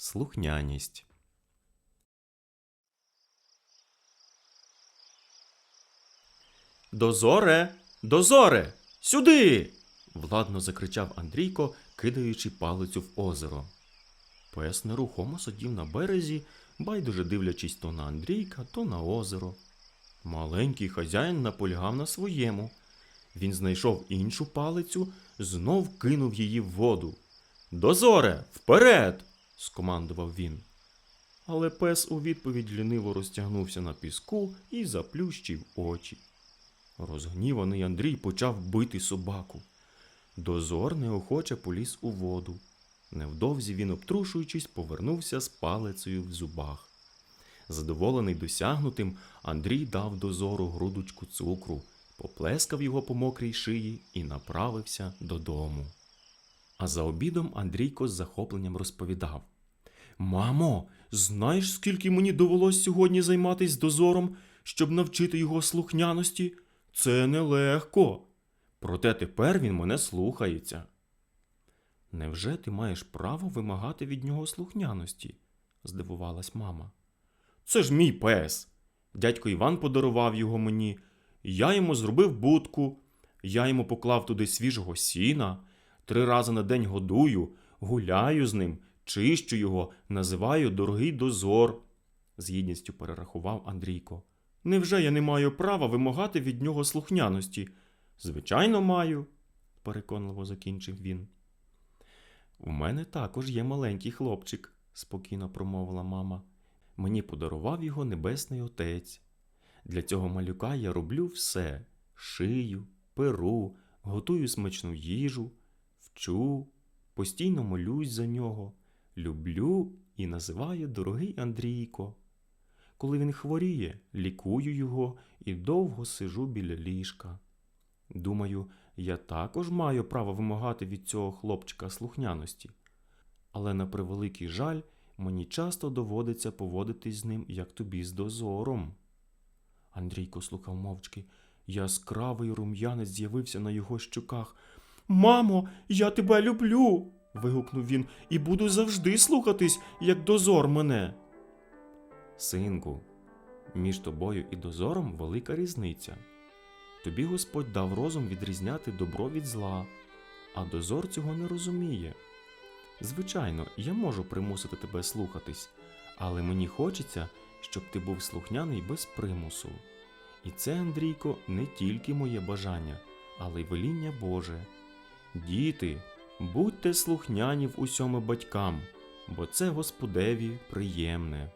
Слухняність. Дозоре, дозоре, сюди. владно закричав Андрійко, кидаючи палицю в озеро. Пес нерухомо сидів на березі, байдуже дивлячись то на Андрійка, то на озеро. Маленький хазяїн наполягав на своєму. Він знайшов іншу палицю, знов кинув її в воду. Дозоре, вперед! Скомандував він. Але пес у відповідь ліниво розтягнувся на піску і заплющив очі. Розгніваний Андрій почав бити собаку. Дозор неохоче поліз у воду. Невдовзі він, обтрушуючись, повернувся з палицею в зубах. Задоволений досягнутим, Андрій дав дозору грудочку цукру, поплескав його по мокрій шиї і направився додому. А за обідом Андрійко з захопленням розповідав: Мамо, знаєш, скільки мені довелось сьогодні займатися дозором, щоб навчити його слухняності? Це нелегко. Проте тепер він мене слухається. Невже ти маєш право вимагати від нього слухняності? здивувалась мама. Це ж мій пес. Дядько Іван подарував його мені. Я йому зробив будку, я йому поклав туди свіжого сіна, три рази на день годую, гуляю з ним, чищу його, називаю дорогий дозор, з гідністю перерахував Андрійко. Невже я не маю права вимагати від нього слухняності? Звичайно, маю, переконливо закінчив він. У мене також є маленький хлопчик, спокійно промовила мама. Мені подарував його небесний отець. Для цього малюка я роблю все: шию, перу, готую смачну їжу, вчу, постійно молюсь за нього, люблю і називаю дорогий Андрійко. Коли він хворіє, лікую його і довго сижу біля ліжка. Думаю, я також маю право вимагати від цього хлопчика слухняності. Але на превеликий жаль, мені часто доводиться поводитись з ним, як тобі з дозором. Андрійко слухав мовчки. Яскравий рум'янець з'явився на його щоках. Мамо, я тебе люблю. вигукнув він, і буду завжди слухатись, як дозор мене. Синку, між тобою і дозором велика різниця. Тобі Господь дав розум відрізняти добро від зла, а дозор цього не розуміє. Звичайно, я можу примусити тебе слухатись, але мені хочеться, щоб ти був слухняний без примусу. І це, Андрійко, не тільки моє бажання, але й веління Боже. Діти, будьте слухняні в усьому батькам, бо це Господеві приємне.